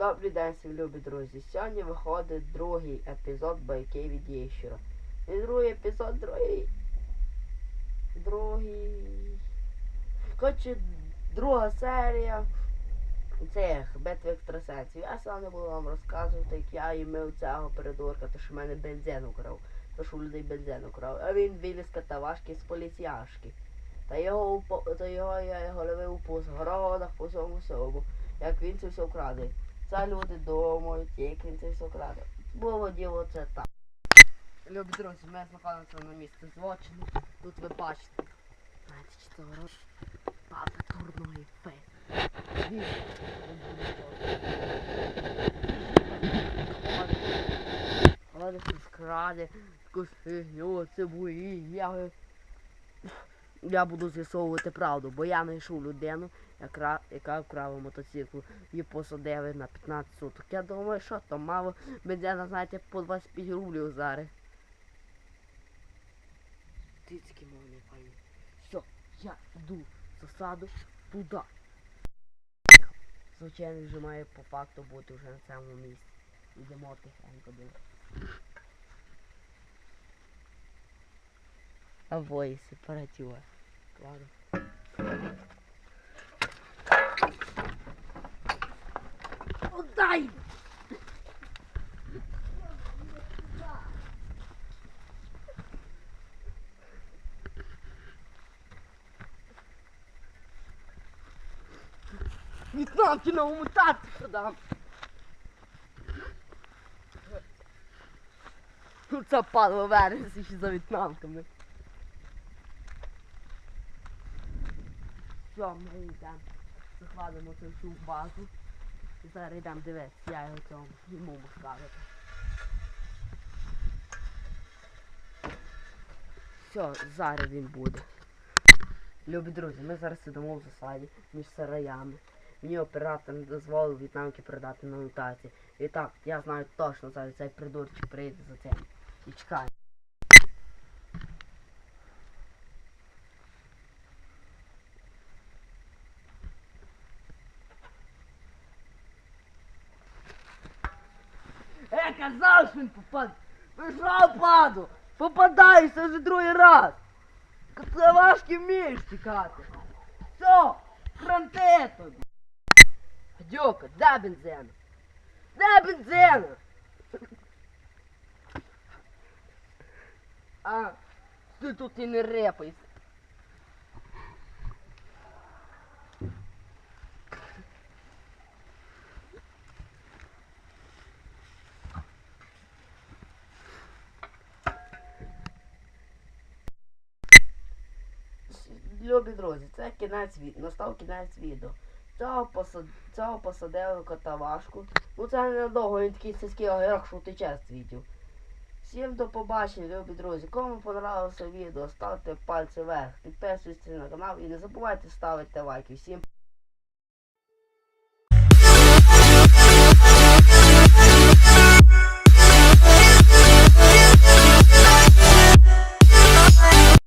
Добрий день, любі друзі. Сьогодні виходить другий епізод байки від Єщура. І другий епізод, другий. Другий. Коротше, друга серія цих битв екстрасенсів. Я сам не буду вам розказувати, як я імив цього придурка, то що в мене бензин украв. То що у людей бензин украв. А він виліз катавашки з поліціяшки. Та його та його я його ловив по згородах, по всьому всьому. Як він це все вкраде. Це люди думають, як він це все краде. Було діло це так. Любі друзі, ми знаходимося на місці злочину. Тут ви бачите. Знаєте, чи? Папа турної фе. Але щось краде, якусь фігню, це бої, я... Буду з'ясовувати правду, бо я знайшов людину, яка, яка вкрала мотоцикл і посадили на 15 суток. Я думаю, що то мало бензина, знаєте, по 25 рублів зараз. Тицьки мовні файні. Все, я йду засаду туди. Звичайно, вже має по факту бути вже на цьому місці. Йдемо тихенько вої сепаратива. Ладно. Отдай! В'єтнамки на умутати продам. Ну, Це падло вересня ще за в'єтнамками. Все, ми йдемо. Закладемо цю всю базу. І зараз йдемо дивитися, я його цьому йому ставити. Все, зараз він буде. Любі друзі, ми зараз сидимо в засаді між сараями. Мені оператор не дозволив в'єтнамки передати на нотації. І так, я знаю точно зараз цей придурчик прийде за цим. І чекає. Я казав, що він попаде. Ви що, паду? Попадайся вже другий раз. Це важкі вмієш тікати. Все, фронте тобі. Дюка, де бензин? Де бензин? А, ти тут і не репайся. Любі друзі, це кінець від... настав кінець відео. Цього, посад... Цього посадили катавашку. Ну це ненадовго, він такий сільський огірок, що втече з світів. Всім до побачення, любі друзі. Кому понравилося відео, ставте пальці вверх, підписуйтесь на канал і не забувайте ставити лайки. Всім